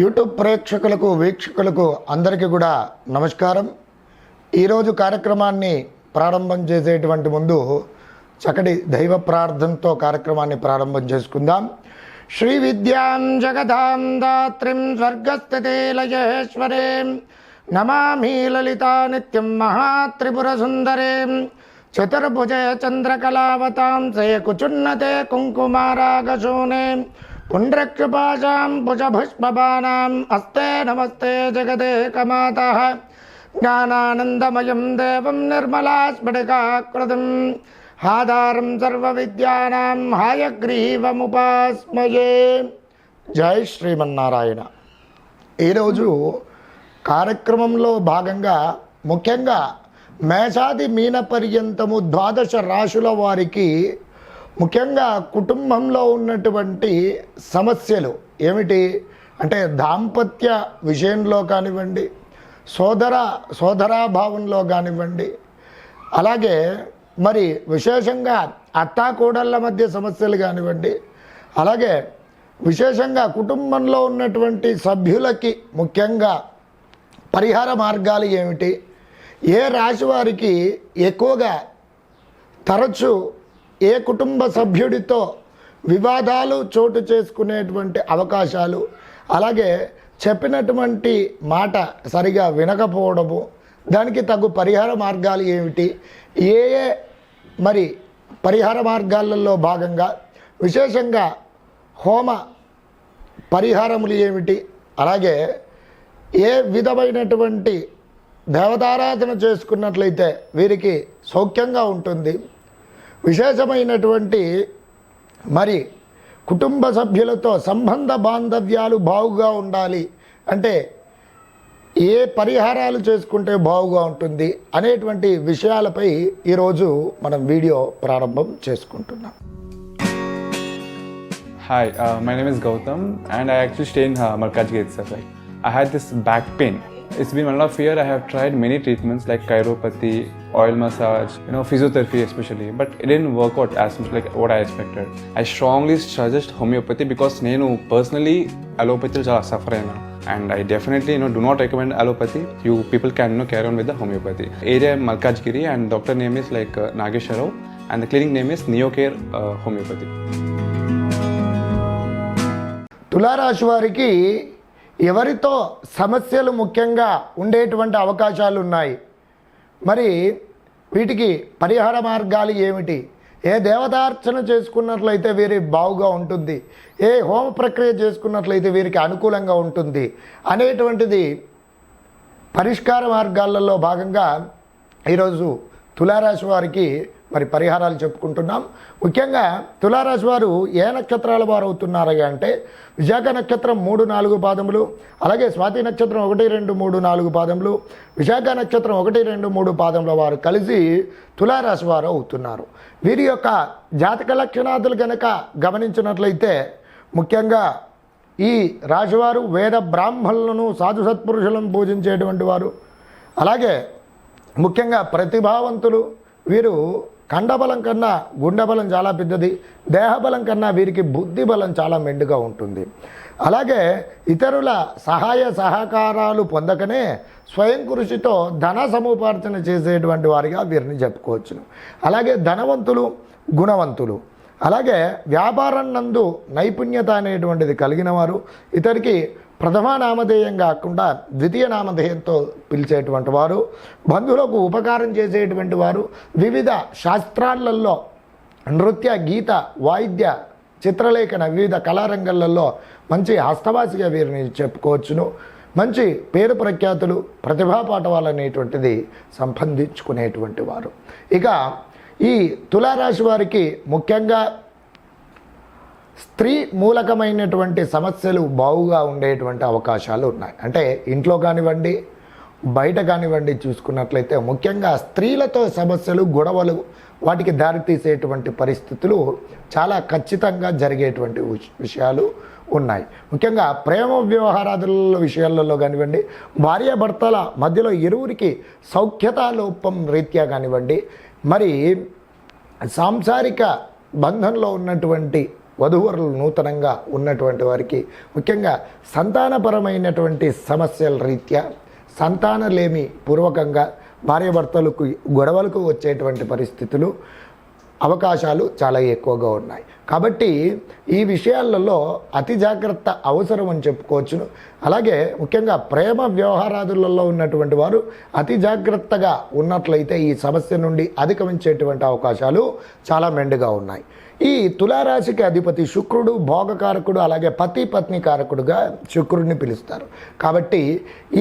YouTube ప్రేక్షకులకు వీక్షకులకు అందరికీ కూడా నమస్కారం. ఈరోజు కార్యక్రమాన్ని ప్రారంభం చేసేటువంటి ముందు చక్కటి దైవ ప్రార్థనతో కార్యక్రమాన్ని ప్రారంభం చేసుకుందాం. శ్రీ విద్యాం జగదాం దాత్రిం స్వర్గస్థితే లయేశ్వరీం నమామి లలితా నిత్యం మహాత్రిపుర సుందరీం. చతుర్భుజ చంద్రకళావతాం శ్రేయకుచున్నతే కుంకుమారాగశూనే. పుండ్రక్షుపాశాం భుజభుష్పబాణాం అస్తే నమస్తే జగదే కమాతः జ్ఞానానందమయం దేవం నిర్మలాస్ఫటికాకృతిం. ఆధారం సర్వవిద్యానాం హాయగ్రీవముపాస్మయే. జై శ్రీమన్నారాయణ. ఈరోజు కార్యక్రమంలో భాగంగా ముఖ్యంగా మేషాది మీన పర్యంతము ద్వాదశ రాశుల వారికి ముఖ్యంగా కుటుంబంలో ఉన్నటువంటి సమస్యలు ఏమిటి? అంటే దాంపత్య విషయంలో కానివ్వండి సోదర సోదరాభావంలో కానివ్వండి అలాగే మరి విశేషంగా అత్తాకోడళ్ళ మధ్య సమస్యలు కానివ్వండి అలాగే విశేషంగా కుటుంబంలో ఉన్నటువంటి సభ్యులకి ముఖ్యంగా పరిహార మార్గాలు ఏమిటి? ఏ రాశి వారికి ఎక్కువగా తరచు ఏ కుటుంబ సభ్యుడితో వివాదాలు చోటు చేసుకునేటువంటి అవకాశాలు అలాగే చెప్పినటువంటి మాట సరిగా వినకపోవడము దానికి తగు పరిహార మార్గాలు ఏమిటి ఏ ఏ మరి పరిహార మార్గాలలో భాగంగా విశేషంగా హోమ పరిహారములు ఏమిటి అలాగే ఏ విధమైనటువంటి దేవతారాధన చేసుకున్నట్లయితే వీరికి సౌఖ్యంగా ఉంటుంది. విశేషమైనటువంటి మరి కుటుంబ సభ్యులతో సంబంధ బాంధవ్యాలు బావుగా ఉండాలి. అంటే ఏ పరిహారాలు చేసుకుంటే బావుగా ఉంటుంది అనేటువంటి విషయాలపై ఈరోజు మనం వీడియో ప్రారంభం చేసుకుంటున్నాం. Hi my name is Gautam and I I stay in Markaz gate Markajgir I had this back pain. It's been one and a half year. I have tried many treatments like chiropathy, oil massage, you know, physiotherapy especially, but it didn't work out as much like what I expected. I strongly suggest homeopathy because నేను personally allopathy చాలా suffer అయినా and I definitely you know do not recommend allopathy. You people can you know carry on with the homeopathy. Area Malkajgiri and doctor name is like uh, Nagesh Rao and the clinic name is Neocare uh, Homeopathy. తులారాశి వారికి ఎవరితో సమస్యలు ముఖ్యంగా ఉండేటువంటి అవకాశాలు ఉన్నాయి? మరి వీటికి పరిహార మార్గాలు ఏమిటి? ఏ దేవతార్చన చేసుకున్నట్లయితే వీరి బావుగా ఉంటుంది? ఏ హోమ ప్రక్రియ చేసుకున్నట్లయితే వీరికి అనుకూలంగా ఉంటుంది? అనేటువంటిది పరిష్కార మార్గాలలో భాగంగా ఈరోజు తులారాశి వారికి మరి పరిహారాలు చెప్పుకుంటున్నాం. ముఖ్యంగా తులారాశి వారు ఏ నక్షత్రాల వారు అవుతున్నారు అంటే విశాఖ నక్షత్రం మూడు నాలుగు పాదములు అలాగే స్వాతి నక్షత్రం ఒకటి రెండు మూడు నాలుగు పాదములు విశాఖ నక్షత్రం ఒకటి రెండు మూడు పాదముల వారు కలిసి తులారాశి వారు అవుతున్నారు. వీరి యొక్క జాతక లక్షణాదులు కనుక గమనించినట్లయితే ముఖ్యంగా ఈ రాశివారు వేద బ్రాహ్మణులను సాధు సత్పురుషులను పూజించేటువంటి వారు అలాగే ముఖ్యంగా ప్రతిభావంతులు వీరు కండబలం కన్నా గుండెబలం చాలా పెద్దది దేహబలం కన్నా వీరికి బుద్ధి బలం చాలా మెండుగా ఉంటుంది. అలాగే ఇతరుల సహాయ సహకారాలు పొందకనే స్వయం కృషితో ధన సముపార్జన చేసేటువంటి వారిగా వీరిని చెప్పుకోవచ్చును. అలాగే ధనవంతులు గుణవంతులు. అలాగే వ్యాపారం నందు నైపుణ్యత అనేటువంటిది కలిగిన వారు ఇతరికి ప్రథమ నామధేయం కాకుండా ద్వితీయ నామధేయంతో పిలిచేటువంటి వారు బంధువులకు ఉపకారం చేసేటువంటి వారు వివిధ శాస్త్రాలలో నృత్య గీత వాయిద్య చిత్రలేఖన వివిధ కళారంగాలలో మంచి హస్తవాసిగా వీరిని చెప్పుకోవచ్చును. మంచి పేరు ప్రఖ్యాతులు ప్రతిభా పాఠవాలు అనేటువంటిది సంబంధించుకునేటువంటి వారు. ఇక ఈ తులారాశి వారికి ముఖ్యంగా స్త్రీ మూలకమైనటువంటి సమస్యలు బావుగా ఉండేటువంటి అవకాశాలు ఉన్నాయి. అంటే ఇంట్లో కానివ్వండి బయట కానివ్వండి చూసుకున్నట్లయితే ముఖ్యంగా స్త్రీలతో సమస్యలు గొడవలు వాటికి దారితీసేటువంటి పరిస్థితులు చాలా ఖచ్చితంగా జరిగేటువంటి విషయాలు ఉన్నాయి. ముఖ్యంగా ప్రేమ వ్యవహారాదుల విషయాలలో కానివ్వండి భార్యాభర్తల మధ్యలో ఇరువురికి సౌఖ్యత లోపం రీత్యా కానివ్వండి మరి సాంసారిక బంధంలో ఉన్నటువంటి వధువరులు నూతనంగా ఉన్నటువంటి వారికి ముఖ్యంగా సంతానపరమైనటువంటి సమస్యల రీత్యా సంతానలేమి పూర్వకంగా భార్యాభర్తలకు గొడవలకు వచ్చేటువంటి పరిస్థితులు అవకాశాలు చాలా ఎక్కువగా ఉన్నాయి. కాబట్టి ఈ విషయాలలో అతి జాగ్రత్త అవసరం అని చెప్పుకోవచ్చును. అలాగే ముఖ్యంగా ప్రేమ వ్యవహారాదులలో ఉన్నటువంటి వారు అతి జాగ్రత్తగా ఉన్నట్లయితే ఈ సమస్య నుండి అధిగమించేటువంటి అవకాశాలు చాలా మెండుగా ఉన్నాయి. ఈ తులారాశికి అధిపతి శుక్రుడు భోగకారకుడు అలాగే పతి పత్ని కారకుడుగా శుక్రుడిని పిలుస్తారు. కాబట్టి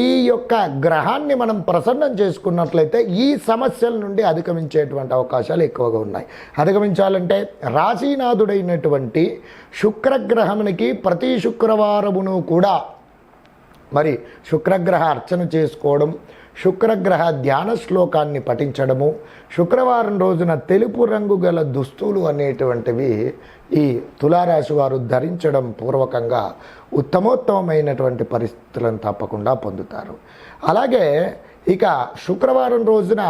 ఈ యొక్క గ్రహాన్ని మనం ప్రసన్నం చేసుకున్నట్లయితే ఈ సమస్యల నుండి అధిగమించేటువంటి అవకాశాలు ఎక్కువగా ఉన్నాయి. అధిగమించాలంటే రాశీనాథుడైనటువంటి శుక్రగ్రహమునికి ప్రతి శుక్రవారమును కూడా మరి శుక్రగ్రహ అర్చన చేసుకోవడం శుక్రగ్రహ ధ్యాన శ్లోకాన్ని పఠించడము శుక్రవారం రోజున తెలుపు రంగు గల దుస్తులు అనేటువంటివి ఈ తులారాశి వారు ధరించడం పూర్వకంగా ఉత్తమోత్తమైనటువంటి పరిస్థితులను తప్పకుండా పొందుతారు. అలాగే ఇక శుక్రవారం రోజున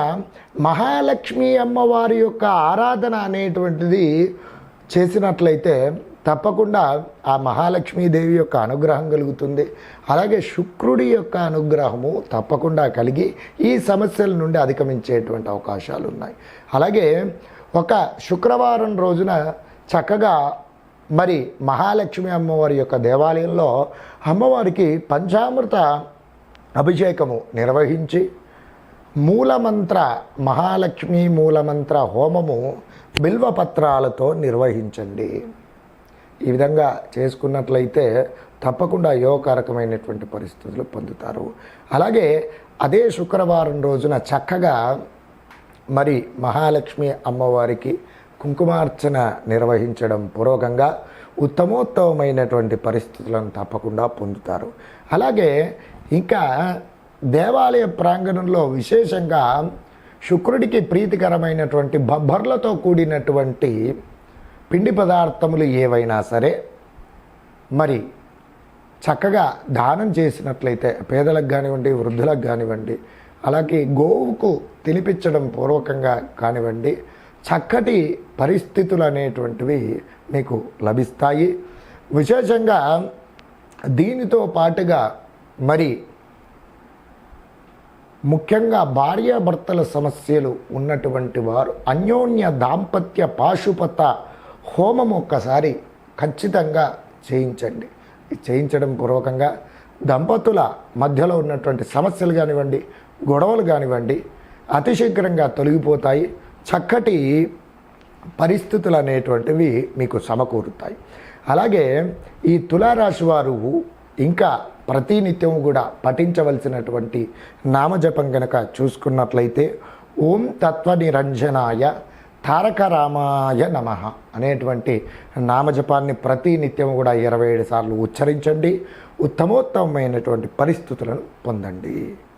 మహాలక్ష్మి అమ్మవారి యొక్క ఆరాధన అనేటువంటిది చేసినట్లయితే తప్పకుండా ఆ మహాలక్ష్మీదేవి యొక్క అనుగ్రహం కలుగుతుంది. అలాగే శుక్రుడి యొక్క అనుగ్రహము తప్పకుండా కలిగి ఈ సమస్యల నుండి అధిగమించేటువంటి అవకాశాలు ఉన్నాయి. అలాగే ఒక శుక్రవారం రోజున చక్కగా మరి మహాలక్ష్మి అమ్మవారి యొక్క దేవాలయంలో అమ్మవారికి పంచామృత అభిషేకము నిర్వహించి మూలమంత్ర మహాలక్ష్మి మూలమంత్ర హోమము బిల్వపత్రాలతో నిర్వహించండి. ఈ విధంగా చేసుకున్నట్లయితే తప్పకుండా యోగకారకమైనటువంటి పరిస్థితులు పొందుతారు. అలాగే అదే శుక్రవారం రోజున చక్కగా మరి మహాలక్ష్మి అమ్మవారికి కుంకుమార్చన నిర్వహించడం పూర్వకంగా ఉత్తమోత్తమైనటువంటి పరిస్థితులను తప్పకుండా పొందుతారు. అలాగే ఇంకా దేవాలయ ప్రాంగణంలో విశేషంగా శుక్రుడికి ప్రీతికరమైనటువంటి బొబ్బర్లతో కూడినటువంటి పిండి పదార్థములు ఏవైనా సరే మరి చక్కగా దానం చేసినట్లయితే పేదలకు కానివ్వండి వృద్ధులకు కానివ్వండి అలాగే గోవుకు తినిపించడం పూర్వకంగా కానివ్వండి చక్కటి పరిస్థితులు అనేటువంటివి మీకు లభిస్తాయి. విశేషంగా దీనితో పాటుగా మరి ముఖ్యంగా భార్యాభర్తల సమస్యలు ఉన్నటువంటి వారు అన్యోన్య దాంపత్య పాశుపత హోమం ఒక్కసారి ఖచ్చితంగా చేయించండి. చేయించడం పూర్వకంగా దంపతుల మధ్యలో ఉన్నటువంటి సమస్యలు కానివ్వండి గొడవలు కానివ్వండి అతి శీఘ్రంగా తొలగిపోతాయి. చక్కటి పరిస్థితులు అనేటువంటివి మీకు సమకూరుతాయి. అలాగే ఈ తులారాశి వారు ఇంకా ప్రతినిత్యం కూడా పఠించవలసినటువంటి నామజపం కనుక చూసుకున్నట్లయితే ఓం తత్వ నిరంజనాయ తారక రామాయ నమ అనేటువంటి నామజపాన్ని ప్రతినిత్యం కూడా ఇరవై ఏడు సార్లు ఉచ్చరించండి. ఉత్తమోత్తమైనటువంటి పరిస్థితులను పొందండి.